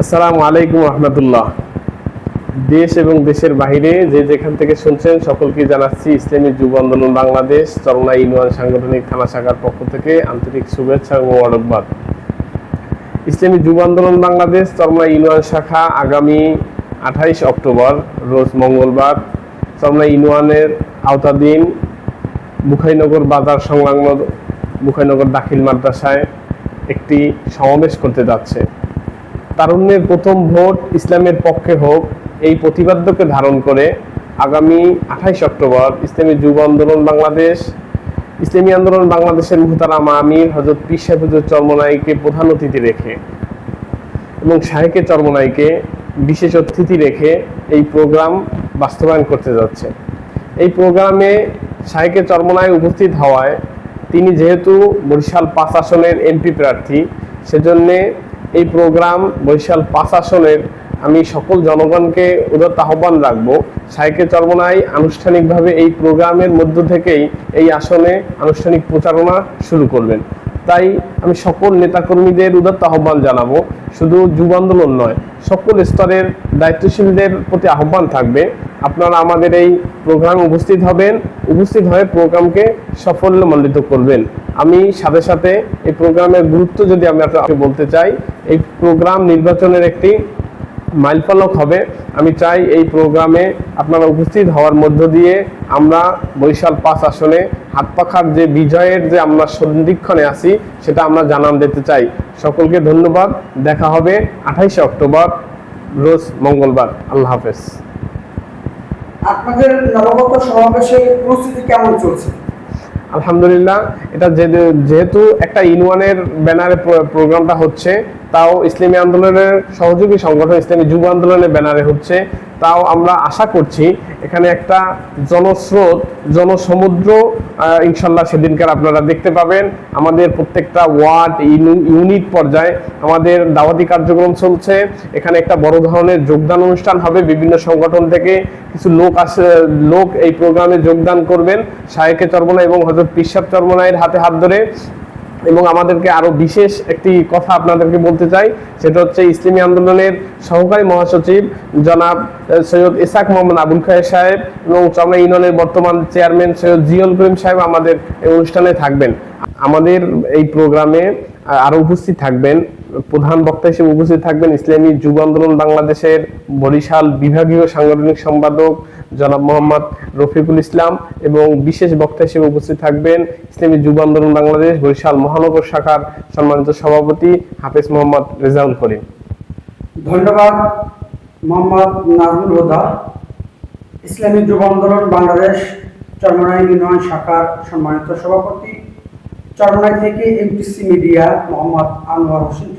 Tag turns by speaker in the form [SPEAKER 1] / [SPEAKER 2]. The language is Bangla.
[SPEAKER 1] আসসালামু আলাইকুম রহমতুল্লাহ। দেশ এবং দেশের বাইরে যে যেখান থেকে শুনছেন সকলকে জানাচ্ছি ইসলামী যুব আন্দোলন বাংলাদেশ চরনা ইউনিয়ন সাংগঠনিক থানা শাখার পক্ষ থেকে আন্তরিক শুভেচ্ছা এবং মোবারকবাদ। ইসলামী যুব আন্দোলন বাংলাদেশ চরমা ইউনিয়ন শাখা আগামী আঠাইশ অক্টোবর, রোজ মঙ্গলবার চরমা ইউনিয়নের আওতাধীন মুখাইনগর বাজার সংলগ্ন মুখাইনগর দাখিল মাদ্রাসায় একটি সমাবেশ করতে যাচ্ছে। তারুণ্যের প্রথম ভোট ইসলামের পক্ষে হোক, এই প্রতিবাদ্যকে ধারণ করে আগামী আঠাইশ অক্টোবর ইসলামী যুব আন্দোলন বাংলাদেশ, ইসলামী আন্দোলন বাংলাদেশের মুহতারাম আমির হজরত পীর সাহেবুজুর চর্মনাইকে প্রধান অতিথি রেখে এবং শাহেকে চর্মনাইকে বিশেষ অতিথি রেখে এই প্রোগ্রাম বাস্তবায়ন করতে যাচ্ছে। এই প্রোগ্রামে শাহেকে চর্মনাই উপস্থিত হওয়ায় তিনি যেহেতু বরিশাল পাঁচ আসনের এমপি প্রার্থী, সেজন্যে এই প্রোগ্রাম বরিশাল পাঁচ আসনের আমি সকল জনগণকে উদত্ত আহ্বান রাখব। সাইকে চর্মনাই আনুষ্ঠানিকভাবে এই প্রোগ্রামের মধ্য থেকেই এই আসনে আনুষ্ঠানিক প্রচারণা শুরু করবেন। তাই আমি সকল নেতাকর্মীদের উদাত্ত আহ্বান জানাব। শুধু যুব আন্দোলন নয়, সকল স্তরের দায়িত্বশীলদের প্রতি আহ্বান থাকবে। আপনারা আমাদের এই প্রোগ্রামে উপস্থিত হবেন, উপস্থিত হয়ে প্রোগ্রামকে সাফল্যমণ্ডিত করবেন। আমি সাথে সাথে এই প্রোগ্রামের গুরুত্ব যদি আমি আপনাকে বলতে চাই, এই প্রোগ্রাম নির্বাচনের একটি মাইলফলক হবে। আমি চাই এই প্রোগ্রামে আপনারা উপস্থিত হওয়ার মধ্য দিয়ে আমরা বরিশাল পাঁচ আসনে হাত পাখার যে বিজয়ের যে আমরা সন্ধিক্ষণে আছি, সেটা আমরা জানান দিতে চাই। সকলকে ধন্যবাদ। দেখা হবে আঠাইশে অক্টোবর, রোজ মঙ্গলবার। আল্লাহ হাফেজ।
[SPEAKER 2] আপনাদের নবগত সমাবেশের প্রস্তুতি কেমন চলছে?
[SPEAKER 1] আলহামদুলিল্লাহ এটা যেহেতু একটা ইনওয়ানের ব্যানারে প্রোগ্রামটা হচ্ছে তাও ইসলামী আন্দোলনের সহযোগী সংগঠন, ইসলামী যুব আন্দোলনের ব্যানারে হচ্ছে। তাও আমরা আশা করছি এখানে একটা জনস্রোত, জনসমুদ্র ইনশাল্লাহ সেদিনকার আপনারা দেখতে পাবেন। আমাদের প্রত্যেকটা ওয়ার্ড ইউনিট পর্যায়ে আমাদের দাওয়াতি কার্যক্রম চলছে। এখানে একটা বড় ধরনের যোগদান অনুষ্ঠান হবে বিভিন্ন সংগঠন থেকে। কিছু লোক আসে, লোক এই প্রোগ্রামে যোগদান করবেন। শায়েকে চর্মনা এবং হজরত পিসাব চর্মনায়ের হাতে হাত ধরে। এবং আমাদেরকে আরও বিশেষ একটি কথা আপনাদেরকে বলতে চাই, সেটা হচ্ছে ইসলামী আন্দোলনের সহকারী মহাসচিব জনাব সৈয়দ ইসাক মোহাম্মদ আবুল খায় সাহেব এবং চমড়া ইউনিয়নের বর্তমান চেয়ারম্যান সৈয়দ জিয়ল করিম সাহেব আমাদের এই অনুষ্ঠানে থাকবেন। আমাদের এই প্রোগ্রামে আরও উপস্থিত থাকবেন। প্রধান বক্তা হিসেবে উপস্থিত থাকবেন ইসলামী যুব আন্দোলন বাংলাদেশের বরিশাল বিভাগীয় সাংগঠনিক সম্পাদক জনাব মোহাম্মদ রফিকুল ইসলাম এবং বিশেষ বক্তা হিসেবে উপস্থিত থাকবেন ইসলামী যুব আন্দোলন বাংলাদেশ বরিশাল মহানগর শাখার সম্মানিত সভাপতি হাফেজ মোহাম্মদ রেজাউল করিম।
[SPEAKER 2] ধন্যবাদ, মোহাম্মদ নাজমুল হুদা। ইসলামী যুব আন্দোলন বাংলাদেশ চরমনাই ইউনিয়ন শাখার সম্মানিত সভাপতি চরমনাই থেকে এমপিসি মিডিয়া মোহাম্মদ আনোয়ার হোসেন